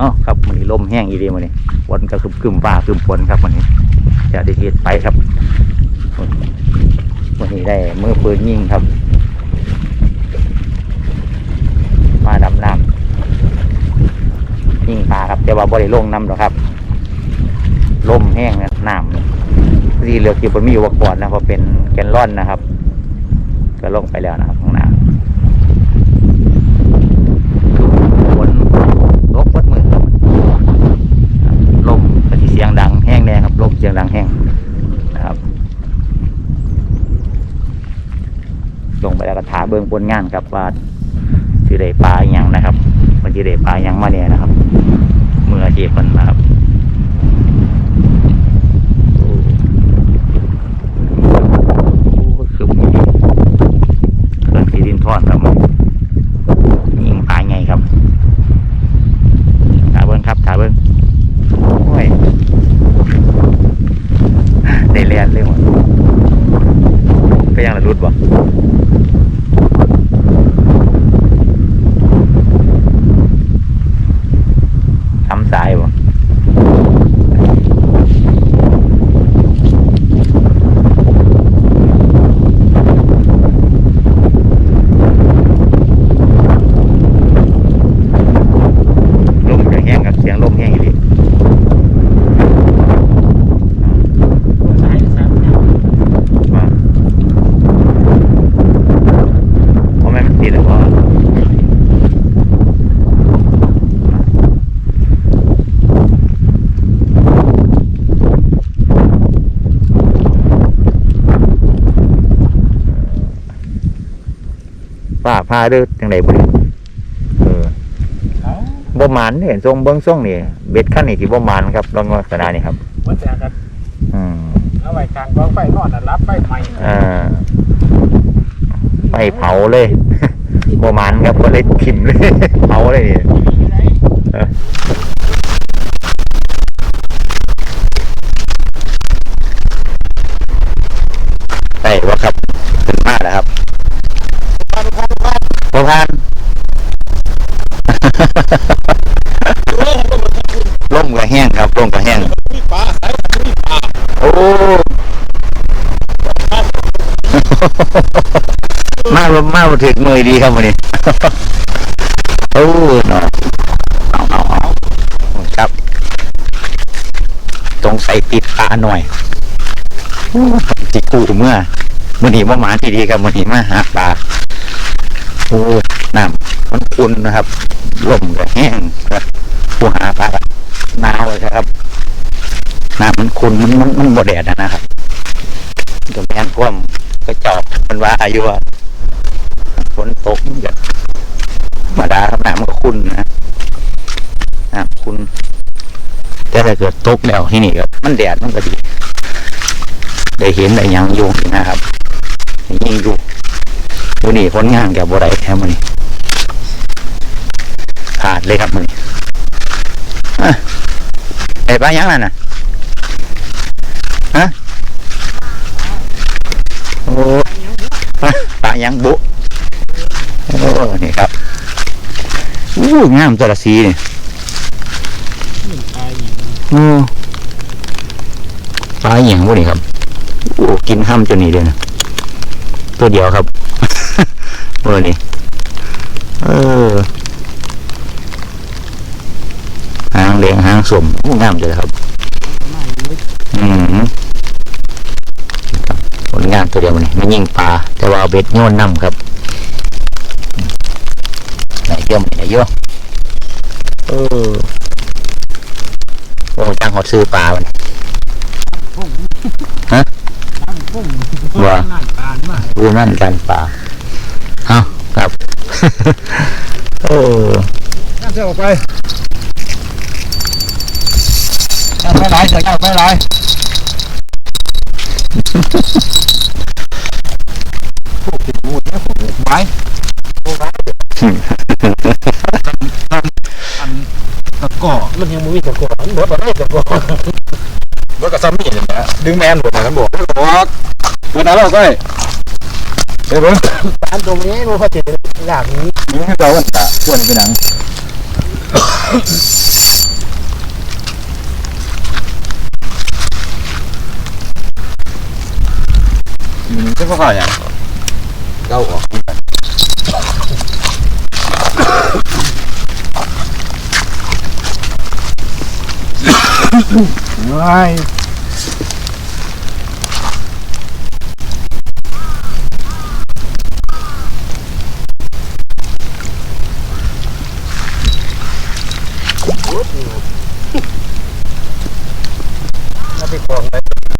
อ๋อครับมันนี้ลมแห้งอีเดียมันนี้ฝนก็คึมคึมฟ้าคึมฝนครับมันนี้จะได้เฮ็ดไปครับวันนี้ได้เมื่อปืนยิงครับ มาดำน้ำยิงปลาครับแต่ว่าบริลงน้ำหรอกครับลมแห้งนะน้ำที่เหลือที่ผมมีอุปกรณ์นะเพราะเป็นแกนล่อนนะครับ ก็ลงไปแล้วนะครับข้างหน้าฝนตกวัดมือครับครับลมก็สิเสียงดังแห้งแน่ครับลมเสียงดังแห้งนะครับ ลงไปแล้วก็ถาเบื้องบนงานครับว่าสิเดปลาอย่างนะครับมันสิเดปลาอย่างมาเนี่ยนะครับมืออาชีพคนนะครับ โอ้โหคือมีเครื่องสีดินทอดครับยิงปลาไงครับถาเบิ้งครับถาเบิ้งโอ้ยได้เลียนเลยหมดก็ยังระรุดบ่ทำสายบ่ ลมจะแห้งกับเสียงลมแห้งอีก สายสามเนี่ย ว่าเพราะแม่มันติดหรือเปล่า ป้าพาเด้อจังไดบ่ดีเออเขาบ่หมันเนี่ยทรงเบิ้งทรงนี่เบ็ดขั้นนี่ที่บ่หมันครับลองลักษณะนี้ครับวัดแต่กันอืมเอาไว้กลางกองไฟนอนน่ะรับไฟใหม่อ่าไฟเผาเลยบ่หมันครับก็เลยขิมเลยเผาเลยนี่เออใช่ว่าครับขึ้นมาแล้วครับ พันพัน พันบ่ผ่านโอ้โหมันขึ้นลมก็แห้งครับลมก็แห้งมีปลาสายมันมีปลาโอ้มาบ่มาบ่ถึกมือดีครับวันนี้โอ้เนาะเอาเอาเอาครับตรงใส่ปิดปลาหน่อยจิกูเมื่อมื้อนี้บ่หมาที่ดีครับมื้อนี้มาหาปลา โอ้น้ำมันอุ่นนะครับลมก็แห้งครับผู้หาปลาหนาวเลยครับน้ำมันคุณมันมันมันบ่แดดอะนะครับก็แม่นความก็จอบมันว่าอายุว่าฝนตกมันจะธรรมดาครับน้ำมันก็คุณนะน้ำคุณแต่ถ้าเกิดตกแล้วที่นี่ก็มันแดดมันก็ดี ได้เห็นได้ยังอยู่นะครับยิงอยู่ วันนี้ผลงานกับบ่ได้แท้มันนี้ขาดเลยครับมันนี้อะไอ้ปลายังนั่นน่ะฮะโอ้ปลาปลายังบุโอ้นี่ครับอู้งามตัวละสีนี่ปลาอย่างโอ้ปลาอหย่างพวกนี้ครับโอ้กินห้ำจนนี่เลยนะตัวเดียวครับเออนี่เออหางเหลียงหางสมโอ้งามเลยครับไม่เลยอืมครับผลงานตัวเดียวนี่ไม่ยิงปลาแต่ว่าเอาเบ็ดโยนน้ำครับไหนเยี่ยมไหนเยอะเออโอ้จ้างหอดซื้อปลาวันพุ่งฮะตั้งพุ่งว่านั่นปลามาดูนั่นกันปลาเอาครับ โอ้น่าจะออกไปจะไปไหนจะไปไหนพวกติดมูดนะผมไม้โอ้ไม้อันตะก่อมันยังมีตะก่อมันบดอะไรตะก่อรถกับซัมมี่เนี่ยนะดึงแมนหมดนะกันบอกบอกวันนั้นเราก็ เดี๋ยวเพิ่ามตรงนี้มันก็จะหลังนี้นี่คือเราอันตะควรไปหนังมันจะเข้อย่างเก้าออกไม่